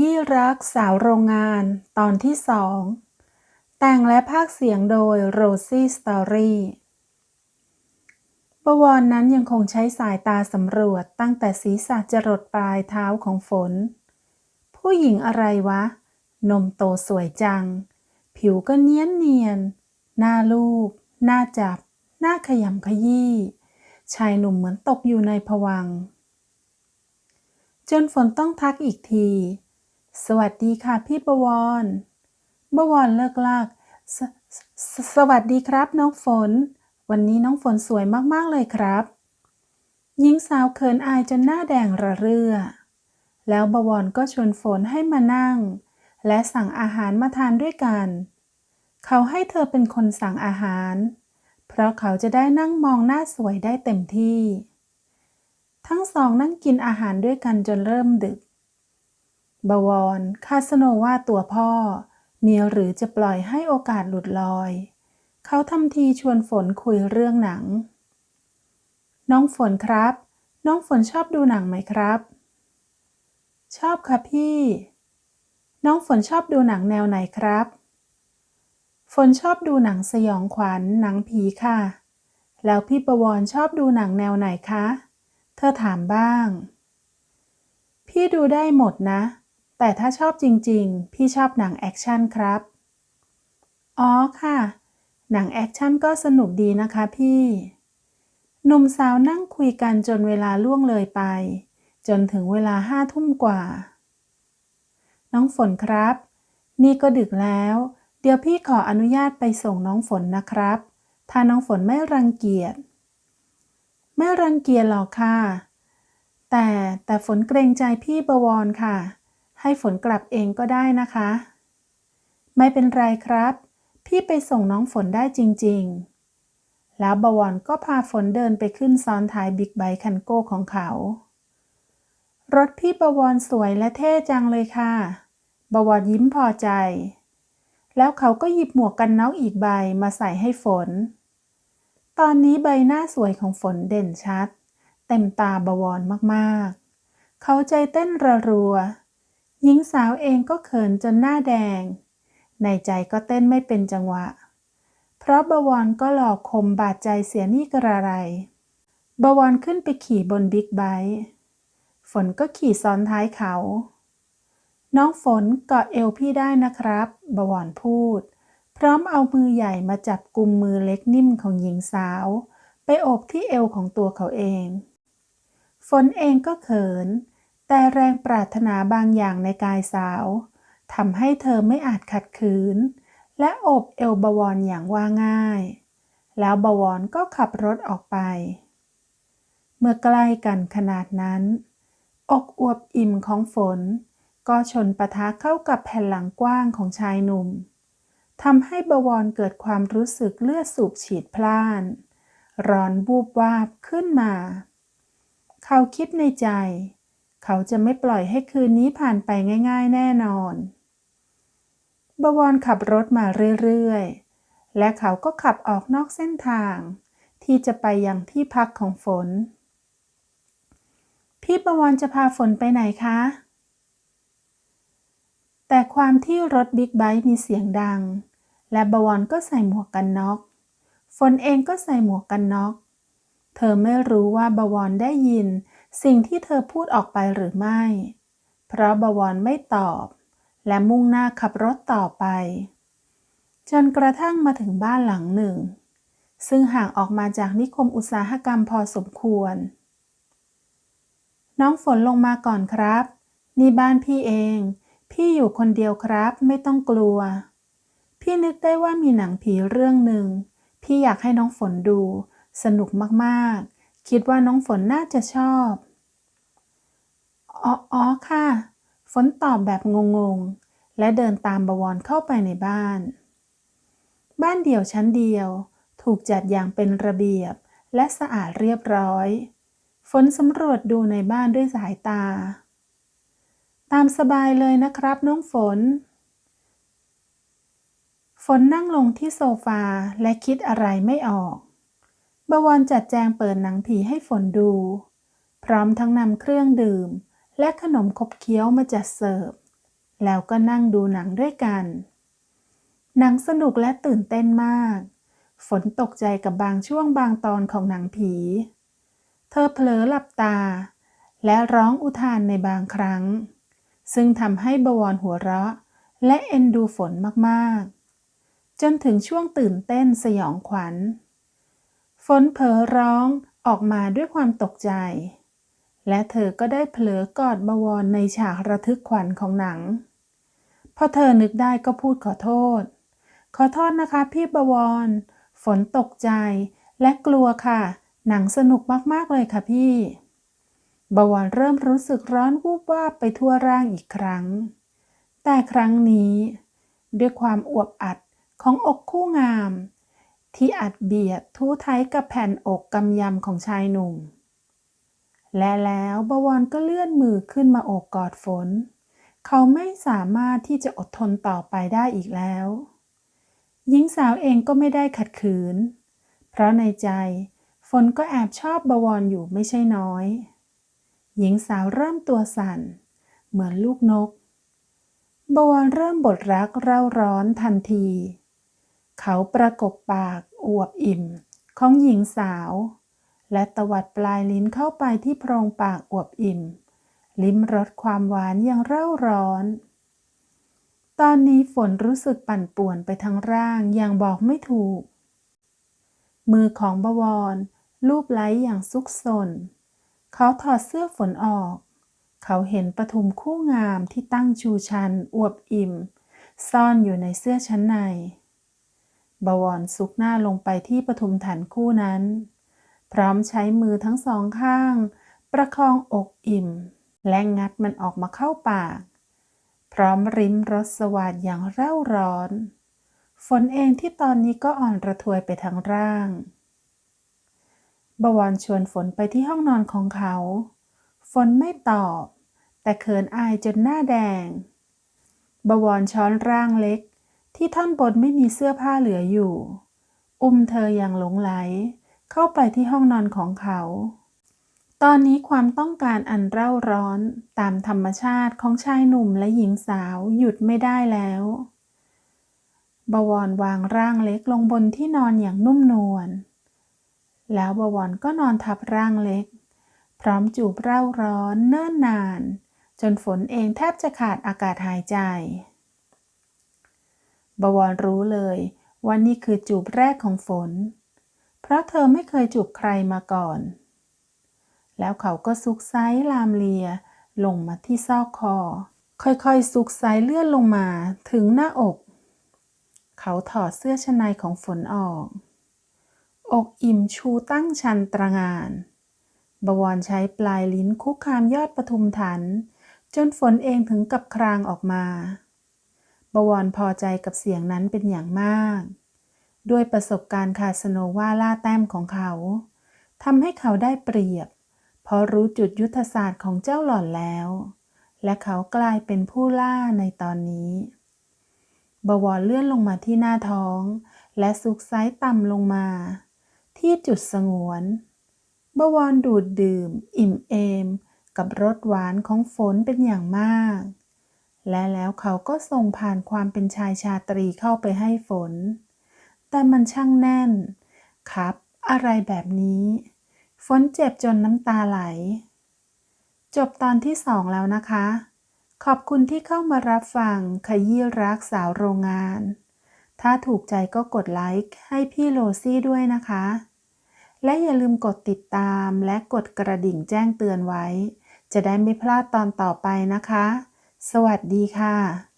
ยี้รักสาวโรงงานตอนที่สอง แต่งและภาคเสียงโดยโรซี่สตอรี่ประวรนนั้นยังคงใช้สายตาสำรวจตั้งแต่ศีรษะจรดปลายเท้าของฝน ผู้หญิงอะไรวะ นมโตสวยจัง ผิวก็เนียนเนียน หน้าลูบหน้าจับ หน้าขยำขยี้ ชายหนุ่มเหมือนตกอยู่ในผวังจนฝนต้องทักอีกที สวัสดีค่ะพี่ประวรบวรเลิกลากสสสวัสดีครับน้องฝน วันนี้น้องฝนสวยมากๆเลยครับ หญิงสาวเขินอายจนหน้าแดงระเรื่อ แล้วบวรก็ชวนฝนให้มานั่ง และสั่งอาหารมาทานด้วยกัน เขาให้เธอเป็นคนสั่งอาหาร เพราะเขาจะได้นั่งมองหน้าสวยได้เต็มที่ ทั้งสองนั่งกินอาหารด้วยกันจนเริ่มดึก บวรคาสโนว่าตัวพ่อ มีหรือจะปล่อยให้โอกาสหลุดลอย เขาทำทีชวนฝนคุยเรื่องหนัง น้องฝนครับ น้องฝนชอบดูหนังไหมครับ ชอบค่ะพี่ น้องฝนชอบดูหนังแนวไหนครับ ฝนชอบดูหนังสยองขวัญหนังผีค่ะ แล้วพี่ประวรชอบดูหนังแนวไหนคะ เธอถามบ้าง พี่ดูได้หมดนะ แต่ถ้าชอบจริงๆ พี่ชอบหนังแอคชั่นครับ อ๋อค่ะ หนังแอคชั่นก็สนุกดีนะคะพี่ หนุ่มสาวนั่งคุยกันจนเวลาล่วงเลยไป จนถึงเวลาห้าทุ่มกว่า น้องฝนครับ นี่ก็ดึกแล้ว เดี๋ยวพี่ขออนุญาตไปส่งน้องฝนนะครับ ถ้าน้องฝนไม่รังเกียจ ไม่รังเกียจหรอกค่ะ แต่แต่ฝนเกรงใจพี่ประวรค่ะ ให้ฝนกลับเองก็ได้นะคะ ไม่เป็นไรครับ พี่ไปส่งน้องฝนได้จริงๆ แล้วบวรก็พาฝนเดินไปขึ้นซ้อนท้ายบิ๊กไบค์คันโก้ของเขา รถพี่ประวรสวยและเท่จังเลยค่ะ บวรยิ้มพอใจ แล้วเขาก็หยิบหมวกกันน็อกอีกใบมาใส่ให้ฝน ตอนนี้ใบหน้าสวยของฝนเด่นชัด เต็มตาบวรมากๆ เขาใจเต้นระรัว หญิงสาวเองก็เขินจนหน้าแดง ในใจก็เต้นไม่เป็นจังหวะ เพราะบวรก็หลอกคมบาดใจเสียนี่กระไร บวรขึ้นไปขี่บนบิ๊กไบค์ฝนก็ขี่ซ้อนท้ายเขา น้องฝนเกาะเอวพี่ได้นะครับ บวรพูด พร้อมเอามือใหญ่มาจับกุมมือเล็กนิ่มของหญิงสาว ไปโอบที่เอวของตัวเขาเอง ฝนเองก็เขิน แต่แรงปรารถนาบางอย่างในกายสาวทำให้เธอไม่อาจขัดขืน และโอบเอวบวรอย่างว่าง่าย แล้วบวรก็ขับรถออกไป เมื่อใกล้กันขนาดนั้น อกอวบอิ่มของฝน ก็ชนปะทะเข้ากับแผ่นหลังกว้างของชายหนุ่มทำให้บวรเกิดความรู้สึกเลือดสูบฉีดพล่าน ร้อนบูบวาบขึ้นมา เขาคิดในใจ เขาจะไม่ปล่อยให้คืนนี้ผ่านไปง่ายๆ แน่นอน บวรขับรถมาเรื่อยๆ และเขาก็ขับออกนอกเส้นทาง ที่จะไปยังที่พักของฝน พี่บวรจะพาฝนไปไหนคะ แต่ความที่รถบิ๊กไบค์มีเสียงดัง และบวรก็ใส่หมวกกันน็อก ฝนเองก็ใส่หมวกกันน็อก เธอไม่รู้ว่าบวรได้ยิน สิ่งที่เธอพูดออกไปหรือไม่ เพราะบวรไม่ตอบ และมุ่งหน้าขับรถต่อไป จนกระทั่งมาถึงบ้านหลังหนึ่ง ซึ่งห่างออกมาจากนิคมอุตสาหกรรมพอสมควร น้องฝนลงมาก่อนครับ นี่บ้านพี่เอง พี่อยู่คนเดียวครับไม่ต้องกลัว พี่นึกได้ว่ามีหนังผีเรื่องหนึ่ง พี่อยากให้น้องฝนดู สนุกมากๆคิดว่าน้องฝนน่าจะชอบ อออค่ะ ฝนตอบแบบงงๆ และเดินตามบวรเข้าไปในบ้าน บ้านเดี่ยวชั้นเดียว ถูกจัดอย่างเป็นระเบียบและสะอาดเรียบร้อย ฝนสำรวจดูในบ้านด้วยสายตา ตามสบายเลยนะครับน้องฝน ฝนนั่งลงที่โซฟาและคิดอะไรไม่ออก บวรจัดแจงเปิดหนังผีให้ฝนดู พร้อมทั้งนำเครื่องดื่ม และขนมขบเคี้ยวมาจัดเสิร์ฟ แล้วก็นั่งดูหนังด้วยกัน หนังสนุกและตื่นเต้นมาก ฝนตกใจกับบางช่วงบางตอนของหนังผี เธอเผลอหลับตา และร้องอุทานในบางครั้ง ซึ่งทำให้บวรหัวเราะ และเอ็นดูฝนมากๆ จนถึงช่วงตื่นเต้นสยองขวัญ ฝนเผลอร้องออกมาด้วยความตกใจ และเธอก็ได้เผลอกอดบวรในฉากระทึกขวัญของหนัง พอเธอนึกได้ก็พูดขอโทษ ขอโทษนะคะพี่บวร ฝนตกใจและกลัวค่ะ หนังสนุกมากๆเลยค่ะพี่ บวรเริ่มรู้สึกร้อนวูบวาบไปทั่วร่างอีกครั้ง แต่ครั้งนี้ ด้วยความอวบอัดของอกคู่งาม ที่อัดเบียดทูไทยกับแผ่นอกกำยำของชายหนุ่ม และแล้วบวรก็เลื่อนมือขึ้นมาโอบกอดฝน เขาไม่สามารถที่จะอดทนต่อไปได้อีกแล้ว หญิงสาวเองก็ไม่ได้ขัดขืน เพราะในใจ ฝนก็แอบชอบบวรอยู่ไม่ใช่น้อย หญิงสาวเริ่มตัวสั่น เหมือนลูกนก บวรเริ่มบทรักเร่าร้อนทันที เขาประกบปากอวบอิ่มของหญิงสาว และตวัดปลายลิ้นเข้าไปที่โพรงปากอวบอิ่ม ลิ้มรสความหวานอย่างเร่าร้อน ตอนนี้ฝนรู้สึกปั่นป่วนไปทั้งร่างอย่างบอกไม่ถูก มือของบวรลูบไล้อย่างซุกซน เขาถอดเสื้อฝนออก เขาเห็นปทุมคู่งามที่ตั้งชูชันอวบอิ่ม ซ่อนอยู่ในเสื้อชั้นใน บวรซุกหน้าลงไปที่ปทุมฐานคู่นั้น พร้อมใช้มือทั้งสองข้าง ประคองอกอิ่ม และงัดมันออกมาเข้าปาก พร้อมริมรสสวัสดอย่างเร่าร้อน ฝนเองที่ตอนนี้ก็อ่อนระทวยไปทั้งร่าง บวรชวนฝนไปที่ห้องนอนของเขา ฝนไม่ตอบ แต่เขินอายจนหน้าแดง บวรช้อนร่างเล็ก ที่ท่อนบนไม่มีเสื้อผ้าเหลืออยู่ อุ้มเธออย่างหลงไหล เข้าไปที่ห้องนอนของเขา ตอนนี้ความต้องการอันเร่าร้อนตามธรรมชาติของชายหนุ่มและหญิงสาวหยุดไม่ได้แล้ว บวรวางร่างเล็กลงบนที่นอนอย่างนุ่มนวล แล้วบวรก็นอนทับร่างเล็ก พร้อมจูบเร่าร้อนเนิ่นนาน จนฝนเองแทบจะขาดอากาศหายใจ บวรรู้เลยว่านี่คือจูบแรกของฝน เพราะเธอไม่เคยจูบใครมาก่อน แล้วเขาก็ซุกไซลามเลีย ลงมาที่ซอกคอ ค่อยๆซุกไซเลื่อนลงมาถึงหน้าอก เขาถอดเสื้อชั้นในของฝนออก อกอิ่มชูตั้งชันตระงาน บวรใช้ปลายลิ้นคุกคามยอดปทุมถัน จนฝนเองถึงกับครางออกมา บวรพอใจกับเสียงนั้นเป็นอย่างมาก ด้วยประสบการณ์คาสโนวาล่าแต้มของเขาทำให้เขาได้เปรียบ เพราะรู้จุดยุทธศาสตร์ของเจ้าหล่อนแล้ว และเขากลายเป็นผู้ล่าในตอนนี้ บวรเลื่อนลงมาที่หน้าท้อง และซุกไซต่ำลงมา ที่จุดสงวน บวรดูดดื่ม อิ่มเอม กับรสหวานของฝนเป็นอย่างมาก และแล้วเขาก็ส่งผ่านความเป็นชายชาตรีเข้าไปให้ฝน แต่มันช่างแน่น ครับ อะไรแบบนี้ ฝนเจ็บจนน้ำตาไหล จบตอนที่สองแล้วนะคะ ขอบคุณที่เข้ามารับฟังขยี้รักสาวโรงงาน ถ้าถูกใจก็กดไลค์ให้พี่โรซี่ด้วยนะคะ และอย่าลืมกดติดตามและกดกระดิ่งแจ้งเตือนไว้ จะได้ไม่พลาดตอนต่อไปนะคะ สวัสดีค่ะ